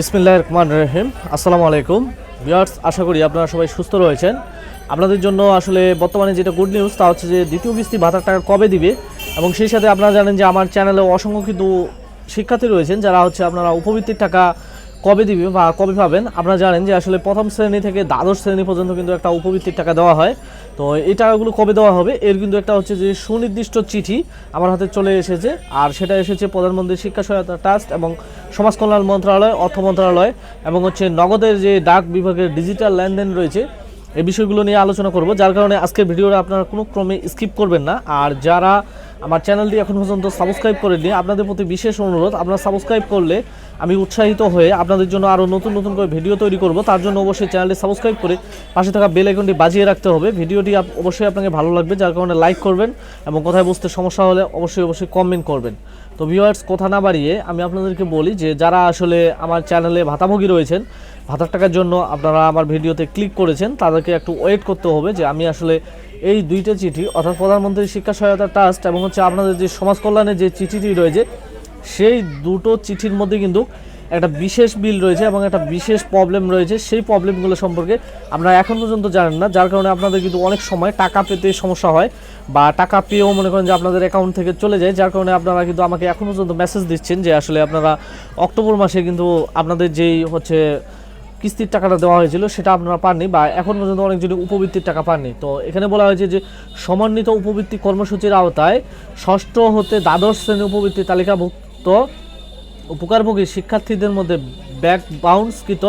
বিসমিল্লাহ রহমান রহিম। আসসালামু আলাইকুম। ভিউয়ার্স, আশা করি আপনারা সবাই সুস্থ রয়েছেন। আপনাদের জন্য আসলে বর্তমানে যেটা গুড নিউজ তা হচ্ছে যে দ্বিতীয় কিস্তি ভাতার টাকা কবে দিবে? এবং সেই সাথে আপনারা জানেন যে আমার চ্যানেলে অসংখ্য কিন্তু শিক্ষার্থী রয়েছেন, যারা হচ্ছে আপনারা উপবৃত্তির টাকা কবে দিবে বা কবে পাবেন? আপনারা জানেন যে আসলে প্রথম শ্রেণি থেকে দ্বাদশ শ্রেণি পর্যন্ত কিন্তু একটা উপবৃত্তির টাকা দেওয়া হয়। তো এই টাকাগুলো কবে দেওয়া হবে? এর কিন্তু একটা হচ্ছে যে সুনির্দিষ্ট চিঠি আমার হাতে চলে এসেছে। আর সেটা এসেছে প্রধানমন্ত্রী শিক্ষা সহায়তা ট্রাস্ট এবং সমাজ কল্যাণ মন্ত্রণালয়, অর্থ মন্ত্রণালয় এবং হচ্ছে নগদের যে ডাক বিভাগের ডিজিটাল লেনদেন রয়েছে, এই বিষয়গুলো নিয়ে আলোচনা করব। যার কারণে আজকের ভিডিওটা আপনারা কোনো ক্রমে স্কিপ করবেন না। আর যারা আমার চ্যানেলটি এখন পর্যন্ত সাবস্ক্রাইব করেননি। আপনাদের প্রতি বিশেষ অনুরোধ, আপনারা সাবস্ক্রাইব করলে আমি উৎসাহিত হয়ে আপনাদের জন্য আরও নতুন নতুন করে ভিডিও তৈরি করব। তার জন্য অবশ্যই চ্যানেলটি সাবস্ক্রাইব করে পাশে থাকা বেল আইকনটি বাজিয়ে রাখতে হবে। ভিডিওটি অবশ্যই আপনাকে ভালো লাগবে, যার কারণে লাইক করবেন এবং কোথায় বুঝতে সমস্যা হলে অবশ্যই অবশ্যই কমেন্ট করবেন। তো ভিউয়ার্স কথা না বাড়িয়ে আমি আপনাদেরকে বলি যে, যারা আসলে আমার চ্যানেলে ভাতাভোগী রয়েছেন, ভাতার টাকার জন্য আপনারা আমার ভিডিওতে ক্লিক করেছেন, তাদেরকে একটু ওয়েট করতে হবে যে আমি আসলে এই দুইটা চিঠি, অর্থাৎ প্রধানমন্ত্রী শিক্ষা সহায়তা ট্রাস্ট এবং হচ্ছে আপনাদের যে সমাজ কল্যাণের যে চিঠিটি রয়েছে, সেই দুটো চিঠির মধ্যে কিন্তু একটা বিশেষ বিল রয়েছে এবং একটা বিশেষ প্রবলেম রয়েছে। সেই প্রবলেমগুলো সম্পর্কে আপনারা এখন পর্যন্ত জানেন না, যার কারণে আপনাদের কিন্তু অনেক সময় টাকা পেতে সমস্যা হয় বা টাকা পেয়েও মনে করেন যে আপনাদের অ্যাকাউন্ট থেকে চলে যায়, যার কারণে আপনারা কিন্তু আমাকে এখন পর্যন্ত মেসেজ দিচ্ছেন যে আসলে আপনারা অক্টোবর মাসে কিন্তু আপনাদের যেই হচ্ছে কিস্তির টাকাটা দেওয়া হয়েছিল, সেটা আপনারা পাননি বা এখন পর্যন্ত অনেকজন উপবৃত্তির টাকা পাননি। তো এখানে বলা হয়েছে যে সমন্বিত উপবৃত্তি কর্মসূচির আওতায় ষষ্ঠ হতে দ্বাদশ শ্রেণি উপবৃত্তি তালিকাভুক্ত উপকারভোগী শিক্ষার্থীদের মধ্যে ব্যাক বাউন্সকৃত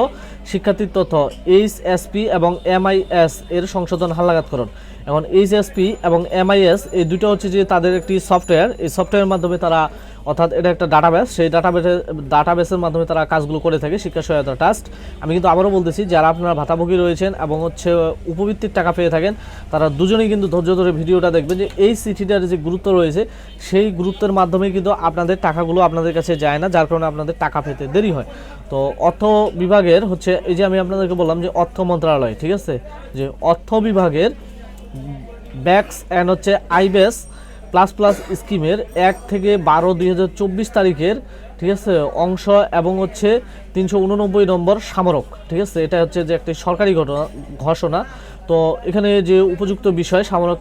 শিক্ষার্থীর তথ্য এইচ এসপি এবং এমআইএস এর সংশোধন হালনাগাদকরণ এখন এইচএসপি এবং এমআইএস এই দুটো হচ্ছে যে তাদের একটি সফটওয়্যার এই সফটওয়্যারের মাধ্যমে তারা, অর্থাৎ এটা একটা ডাটাবেস সেই ডাটাবেসের ডাটাবেসের মাধ্যমে তারা কাজগুলো করে থাকে, শিক্ষা সহায়তা ট্রাস্ট আমি কিন্তু আবারও বলতেছি, যারা আপনারা ভাতাভোগী রয়েছেন এবং হচ্ছে উপবৃত্তির টাকা পেয়ে থাকেন, তারা দুজনেই কিন্তু ধৈর্য ধরে ভিডিওটা দেখবেন যে এই চিঠিটার যে গুরুত্ব রয়েছে, সেই গুরুত্বের মাধ্যমে কিন্তু আপনাদের টাকাগুলো আপনাদের কাছে যায় না, যার কারণে আপনাদের টাকা পেতে দেরি হয়। তো অর্থ বিভাগের হচ্ছে, এই যে আমি আপনাদেরকে বললাম যে অর্থ মন্ত্রণালয় ঠিক আছে? যে অর্থ বিভাগের ব্যাক্স অ্যান্ড হচ্ছে আইবেস প্লাস প্লাস স্কিমের এক থেকে বারো দুই চব্বিশ তারিখের, ঠিক আছে, অংশ এবং হচ্ছে তিনশো উননব্বই নম্বর সামরক, ঠিক আছে, এটা হচ্ছে যে একটি সরকারি ঘটনা, ঘোষণা। তো এখানে যে উপযুক্ত বিষয় সামরিক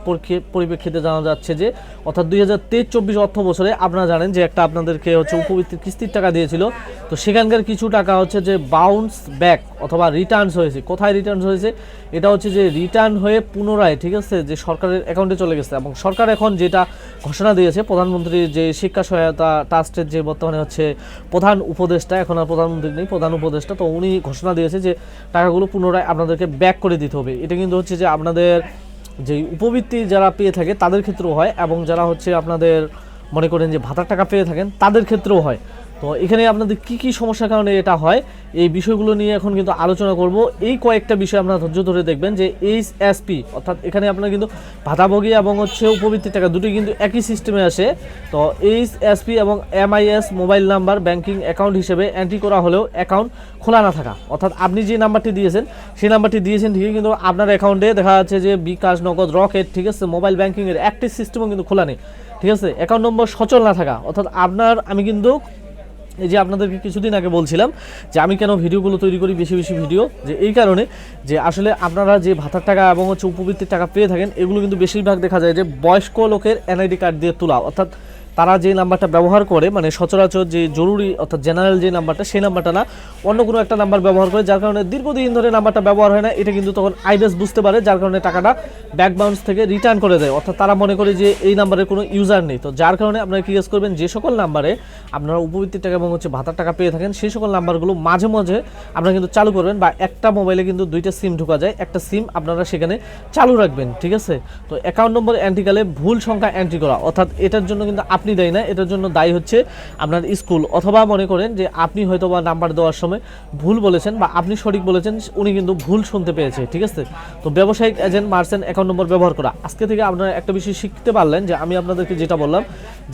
পরিপ্রেক্ষিতে জানা যাচ্ছে যে, অর্থাৎ দুই হাজার তেইশ চব্বিশ অর্থ বছরে আপনারা জানেন যে একটা আপনাদেরকে হচ্ছে উপবৃত্তির কিস্তির টাকা দিয়েছিল। তো সেখানকার কিছু টাকা হচ্ছে যে বাউন্স ব্যাক অথবা রিটার্নস হয়েছে। কোথায় রিটার্নস হয়েছে? এটা হচ্ছে যে রিটার্ন হয়ে পুনরায়, ঠিক আছে, যে সরকারের অ্যাকাউন্টে চলে গেছে এবং সরকার এখন যেটা ঘোষণা দিয়েছে প্রধানমন্ত্রীর যে শিক্ষা সহায়তা ট্রাস্টের যে বর্তমানে হচ্ছে প্রধান উপদেষ্টা, এখন আর প্রধানমন্ত্রী নেই, প্রধান উপদেষ্টা, তো উনি ঘোষণা দিয়েছে যে টাকাগুলো পুনরায় আপনাদেরকে ব্যাক করে দিতে হবে। এটা কিন্তু হচ্ছে যে আপনাদের যে উপবৃত্তি যারা পেয়ে থাকে তাদের ক্ষেত্রেও হয় এবং যারা হচ্ছে আপনাদের মনে করেন যে ভাতার টাকা পেয়ে থাকেন তাদের ক্ষেত্রেও হয়। তো এখানে আপনাদের কি কি সমস্যার কারণে এটা হয়? এই বিষয়গুলো নিয়ে এখন কিন্তু আলোচনা করব। এই কয়েকটা বিষয় আপনারা ধৈর্য ধরে দেখবেন যে এইচ এসপি অর্থাৎ এখানে আপনারা কিন্তু ভাতাভোগী এবং হচ্ছে উপবৃত্তির টাকা দুটোই কিন্তু একই সিস্টেমে আসে। তো এইচ এসপি এবং MIS mobile number banking account হিসেবে এন্ট্রি করা হলেও অ্যাকাউন্ট খোলা না থাকা। অর্থাৎ আপনি যে নাম্বারটি দিয়েছেন, সেই নাম্বারটি দিয়েছেন ঠিকই কিন্তু আপনার অ্যাকাউন্টে দেখা যাচ্ছে যে বিকাশ, নগদ, রকেট, ঠিক আছে, মোবাইল ব্যাংকিংয়ের একটি সিস্টেমও কিন্তু খোলা নেই। ঠিক আছে অ্যাকাউন্ট নম্বর সচল না থাকা। অর্থাৎ আপনার, আমি কিন্তু এই যে আপনাদেরকে কিছুদিন আগে বলছিলাম যে আমি কেন ভিডিওগুলো তৈরি করি বেশি বেশি ভিডিও, যে এই কারণে যে আসলে আপনারা যে ভাতার টাকা এবং হচ্ছে উপবৃত্তির টাকা পেয়ে থাকেন, এগুলো কিন্তু বেশিরভাগ দেখা যায় যে বয়স্ক লোকের এনআইডি কার্ড দিয়ে তোলা, অর্থাৎ তারা যে নাম্বারটা ব্যবহার করে মানে সচরাচর যে জরুরি অর্থাৎ জেনারেল যে নাম্বারটা, সেই নাম্বারটা না, অন্য কোনো একটা নাম্বার ব্যবহার করে, যার কারণে দীর্ঘদিন ধরে নাম্বারটা ব্যবহার হয় না। এটা কিন্তু তখন আইডেস বুঝতে পারে, যার কারণে টাকাটা ব্যাক বাউন্স থেকে রিটার্ন করে দেয়। অর্থাৎ তারা মনে করে যে এই নাম্বারের কোনো ইউজার নেই। তো যার কারণে আপনারা কি করবেন, যে সকল নাম্বারে আপনারা উপবৃত্তির টাকা এবং হচ্ছে ভাতার টাকা পেয়ে থাকেন, সেই সকল নাম্বারগুলো মাঝে মাঝে আপনারা কিন্তু চালু করবেন বা একটা মোবাইলে কিন্তু দুইটা সিম ঢোকা যায়। একটা সিম আপনারা সেখানে চালু রাখবেন, ঠিক আছে? তো অ্যাকাউন্ট নম্বর এন্ট্রিকালে ভুল সংখ্যা এন্ট্রি করা। অর্থাৎ এটার জন্য কিন্তু আপনি দায়ী না, এটার জন্য দায়ী হচ্ছে আপনার স্কুল। অথবা মনে করেন যে আপনি হয়তো বা নাম্বার দেওয়ার সময় ভুল বলেছেন বা আপনি সঠিক বলেছেন, উনি কিন্তু ভুল শুনতে পেয়েছে, ঠিক আছে? তো ব্যবসায়িক এজেন্ট মার্চেন্ট অ্যাকাউন্ট নম্বর ব্যবহার করা। আজকে থেকে আপনারা একটা বিষয় শিখতে পারলেন যে আমি আপনাদেরকে যেটা বললাম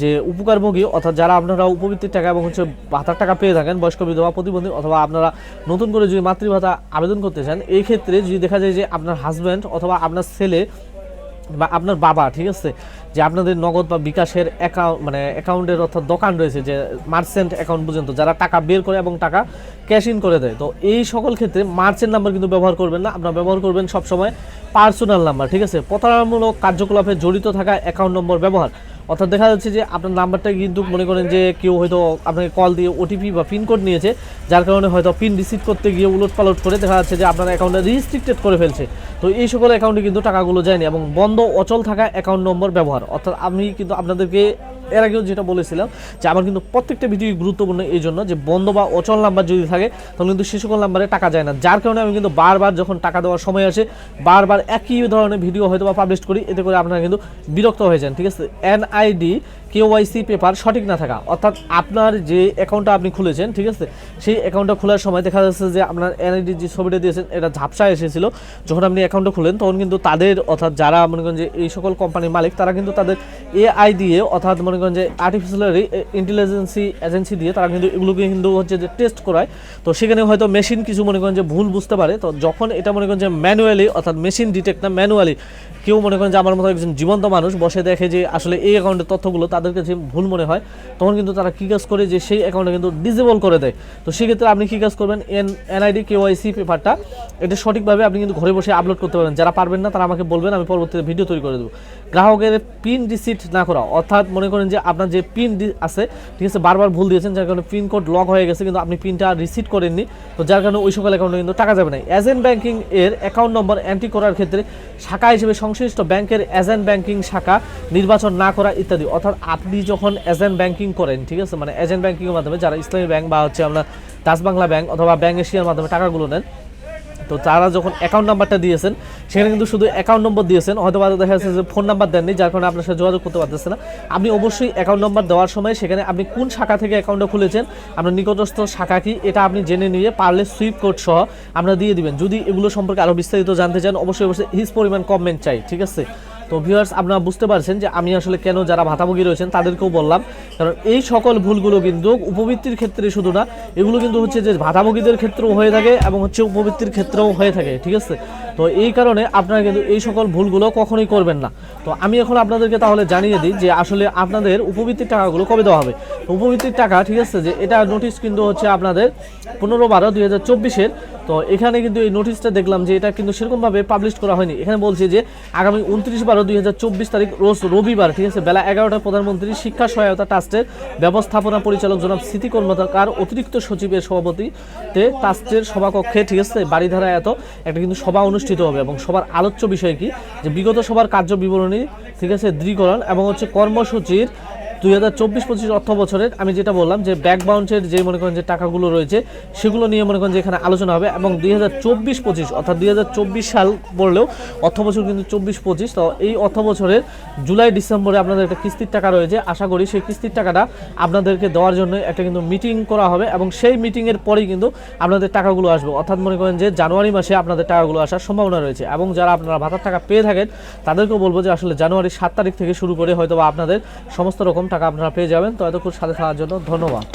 যে উপকারভোগী, অর্থাৎ যারা আপনারা উপবৃত্তির টাকা এবং হচ্ছে ভাতার টাকা পেয়ে থাকেন, বয়স্ক বিধবা, প্রতিবন্ধী, অথবা আপনারা নতুন করে যদি মাতৃভাতা আবেদন করতে চান, এই ক্ষেত্রে যদি দেখা যায় যে আপনার হাজব্যান্ড অথবা আপনার ছেলে বা আপনার বাবা, ঠিক আছে? যে আপনাদের নগদ বা বিকাশের অ্যাকাউন্ট মানে অ্যাকাউন্টের অর্থাৎ দোকান রয়েছে যে মার্চেন্ট অ্যাকাউন্ট পর্যন্ত, যারা টাকা বের করে এবং টাকা ক্যাশ ইন করে দেয়। তো এই সকল ক্ষেত্রে মার্চেন্ট নাম্বার কিন্তু ব্যবহার করবেন না। আপনারা ব্যবহার করবেন সবসময় পার্সোনাল নাম্বার ঠিক আছে? প্রতারণামূলক কার্যকলাপে জড়িত থাকা অ্যাকাউন্ট নম্বর ব্যবহার। অর্থাৎ দেখা যাচ্ছে যে আপনার নাম্বারটা কিন্তু মনে করেন যে কেউ হয়তো আপনাকে কল দিয়ে ওটিপি বা পিন কোড নিয়েছে, যার কারণে হয়তো পিন রিসিভ করতে গিয়ে উলট পালট করে দেখা যাচ্ছে যে আপনার অ্যাকাউন্টে রিস্ট্রিক্টেড করে ফেলছে। তো এই সকল অ্যাকাউন্টে কিন্তু টাকাগুলো যায়নি এবং বন্ধ অচল থাকা অ্যাকাউন্ট নম্বর ব্যবহার। অর্থাৎ আমি কিন্তু আপনাদেরকে এর আগেও যেটা বলেছিলাম যে আমার কিন্তু প্রত্যেকটা ভিডিও গুরুত্বপূর্ণ এই জন্য যে বন্ধ বা অচল নাম্বার যদি থাকে, তাহলে কিন্তু সে সকল নাম্বারে টাকা যায় না। যার কারণে আমি কিন্তু বারবার যখন টাকা দেওয়ার সময় আসে, বারবার একই ধরনের ভিডিও হয়তো বা পাবলিশ করি, এতে করে আপনারা কিন্তু বিরক্ত হয়ে যান, ঠিক আছে? এনআইডি কেওয়াইসি পেপার সঠিক না থাকা, অর্থাৎ আপনার যে অ্যাকাউন্টটা আপনি খুলেছেন, ঠিক আছে? সেই অ্যাকাউন্টটা খোলার সময় দেখা যাচ্ছে যে আপনার এনআইডি যে ছবিটা দিয়েছেন, এটা ঝাপসা এসেছিল। যখন আপনি অ্যাকাউন্টটা খুলেন তখন কিন্তু তাদের, অর্থাৎ যারা মনে করেন যে এই সকল কোম্পানির মালিক, তারা কিন্তু তাদের এআই দিয়ে, অর্থাৎ মনে করেন যে আর্টিফিশিয়াল ইন্টেলিজেন্সি এজেন্সি দিয়ে তারা কিন্তু এগুলোকে কিন্তু হচ্ছে যে টেস্ট করায়। তো সেখানে হয়তো মেশিন কিছু মনে করেন যে ভুল বুঝতে পারে। তো যখন এটা মনে করেন যে ম্যানুয়ালি অর্থাৎ মেশিন ডিটেক্ট না ম্যানুয়ালি কেউ মনে করেন যে আমার মতো একজন জীবন্ত মানুষ বসে দেখে যে আসলে এই অ্যাকাউন্টের তথ্যগুলো তাদের কাছে ভুল মনে হয়, তখন কিন্তু তারা কী কাজ করে যে সেই অ্যাকাউন্টে কিন্তু ডিজেবল করে দেয়। তো সেক্ষেত্রে আপনি কী কাজ করবেন? এন এনআইডি কেওয়াইসি পেপারটা এটা সঠিকভাবে আপনি কিন্তু ঘরে বসে আপলোড করতে পারবেন। যারা পারবেন না, তারা আমাকে বলবেন, আমি পরবর্তীতে ভিডিও তৈরি করে দেবো। গ্রাহকের পিন রিসিট না করা, অর্থাৎ মনে করেন যে আপনার যে পিন আছে, ঠিক আছে, বারবার ভুল দিয়েছেন, যার কারণে পিন কোড লক হয়ে গেছে, কিন্তু আপনি পিনটা রিসিট করেননি। তো যার কারণে ওই সকল অ্যাকাউন্টে কিন্তু টাকা যাবে না। এজেন্ট ব্যাংকিং এর অ্যাকাউন্ট নম্বর এন্ট্রি করার ক্ষেত্রে শাখা হিসেবে সংশ্লিষ্ট ব্যাংকের এজেন্ট ব্যাংকিং শাখা নির্বাচন না করা ইত্যাদি। অর্থাৎ আপনি যখন এজেন্ট ব্যাংকিং করেন, ঠিক আছে মানে এজেন্ট ব্যাংকিংয়ের মাধ্যমে যারা ইসলামী ব্যাংক বা হচ্ছে আমরা ডাচ বাংলা ব্যাংক অথবা ব্যাংক এশিয়ার মাধ্যমে টাকাগুলো নেন তো তারা যখন অ্যাকাউন্ট নাম্বারটা দিয়েছেন, সেখানে কিন্তু শুধু অ্যাকাউন্ট নম্বর দিয়েছেন, হয়তো বা দেখা যাচ্ছে যে ফোন নাম্বার দেননি, যার কারণে আপনার সাথে যোগাযোগ করতে পারতেছে না। আপনি অবশ্যই অ্যাকাউন্ট নাম্বার দেওয়ার সময় সেখানে আপনি কোন শাখা থেকে অ্যাকাউন্টটা খুলেছেন, আপনার নিকটস্থ শাখা কি, এটা আপনি জেনে নিয়ে পারলে সুইপ কোড সহ আপনারা দিয়ে দিবেন। যদি এগুলো সম্পর্কে আরও বিস্তারিত জানতে চান, অবশ্যই অবশ্যই হিস পরিমাণ কমেন্ট চাই, ঠিক আছে? তো ভিউয়ার্স আপনারা বুঝতে পারছেন যে আমি আসলে কেন যারা ভাতাভোগী রয়েছেন তাদেরকেও বললাম, কারণ এই সকল ভুলগুলো কিন্তু উপবৃত্তির ক্ষেত্রে শুধু না, এগুলো কিন্তু হচ্ছে যে ভাতাভোগীদের ক্ষেত্রেও হয়ে থাকে এবং হচ্ছে উপবৃত্তির ক্ষেত্রেও হয়ে থাকে, ঠিক আছে? তো এই কারণে আপনারা কিন্তু এই সকল ভুলগুলো কখনোই করবেন না। তো আমি এখন আপনাদেরকে তাহলে জানিয়ে দিই যে আসলে আপনাদের উপবৃত্তির টাকাগুলো কবে দেওয়া হবে। উপবৃত্তির টাকা, ঠিক আছে, যে এটা নোটিশ কিন্তু হচ্ছে আপনাদের পনেরো বারো দুই হাজার চব্বিশের। তো এখানে কিন্তু এই নোটিশটা দেখলাম যে এটা কিন্তু সেরকমভাবে পাবলিশ করা হয়নি। এখানে বলছে যে আগামী উনত্রিশ বারো দুই হাজার চব্বিশ তারিখ, রোজ রবিবার, ঠিক আছে, বেলা এগারোটায় প্রধানমন্ত্রী শিক্ষা সহায়তা ট্রাস্টের ব্যবস্থাপনা পরিচালক জনাব স্মৃতি কর্মকার অতিরিক্ত সচিবের সভাপতিতে ট্রাস্টের সভাকক্ষে, ঠিক আছে বাড়িধারা এত, একটা কিন্তু সভা অনুষ্ঠিত হবে এবং সবার আলোচ্য বিষয় কি? যে বিগত সবার কার্য বিবরণী, ঠিক আছে, দৃঢ়করণ এবং হচ্ছে কর্মসূচির দুই হাজার চব্বিশ পঁচিশ অর্থ বছরের আমি যেটা বললাম যে ব্যাক বাউন্সের যে মনে করেন যে টাকাগুলো রয়েছে, সেগুলো নিয়ে মনে করেন যে এখানে আলোচনা হবে এবং দুই হাজার চব্বিশ পঁচিশ অর্থাৎ দুই হাজার চব্বিশ সাল পড়লেও অর্থ বছর কিন্তু চব্বিশ পঁচিশ, তো এই অর্থ বছরের জুলাই, ডিসেম্বরে আপনাদের একটা কিস্তির টাকা রয়েছে। আশা করি সেই কিস্তির টাকাটা আপনাদেরকে দেওয়ার জন্য একটা কিন্তু মিটিং করা হবে এবং সেই মিটিংয়ের পরেই কিন্তু আপনাদের টাকাগুলো আসবে। অর্থাৎ মনে করেন যে জানুয়ারি মাসে আপনাদের টাকাগুলো আসার সম্ভাবনা রয়েছে এবং যারা আপনারা ভাতার টাকা পেয়ে থাকেন, তাদেরকেও বলব যে আসলে জানুয়ারির সাত তারিখ থেকে শুরু করে হয়তো আপনাদের সমস্ত রকম টাকা আপনারা পেয়ে যাবেন। তো এতক্ষণ সাথে থাকার জন্য ধন্যবাদ।